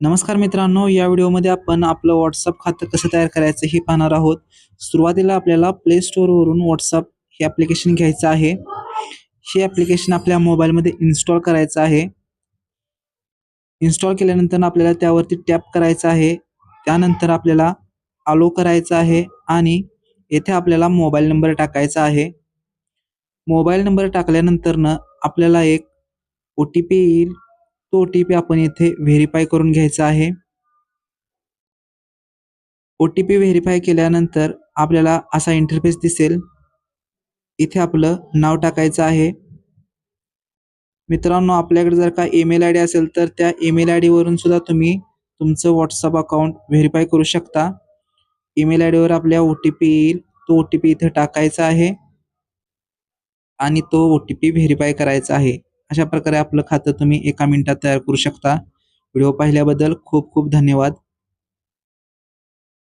नमस्कार मित्रांनो या व्हिडिओमध्ये आपण आपलं व्हॉट्सअप खातं कसं तयार करायचं हे पाहणार आहोत. सुरुवातीला आपल्याला प्ले स्टोअरवरून व्हॉट्सअप हे ॲप्लिकेशन घ्यायचं आहे. हे ॲप्लिकेशन आपल्या मोबाईलमध्ये इन्स्टॉल करायचं आहे. इन्स्टॉल केल्यानंतर आपल्याला त्यावरती टॅप करायचं आहे. त्यानंतर आपल्याला आलो करायचं आहे आणि येथे आपल्याला मोबाईल नंबर टाकायचा आहे. मोबाईल नंबर टाकल्यानंतरनं आपल्याला एक ओ टी पी येईल. तो ओ टी पी आपण इथे व्हेरीफाय करून घ्यायचा आहे. ओ टी पी व्हेरीफाय केल्यानंतर आपल्याला असा इंटरफेस दिसेल. इथे आपलं नाव टाकायचं आहे. मित्रांनो आपल्याकडे जर का ईमेल आय डी असेल तर त्या ईमेल आय डीवरून सुद्धा तुम्ही तुमचं व्हॉट्सअप अकाउंट व्हेरीफाय करू शकता. ईमेल आय डीवर आपल्या ओ टी पी येईल. तो ओ टी पी इथे टाकायचा आहे. आणि तो ओ टी पी व्हेरीफाय करायचा आहे. अशा प्रकारे आपलं खातं तुम्ही एका मिनिटात तयार करू शकता. व्हिडिओ पाहिल्याबद्दल खूप खूप धन्यवाद.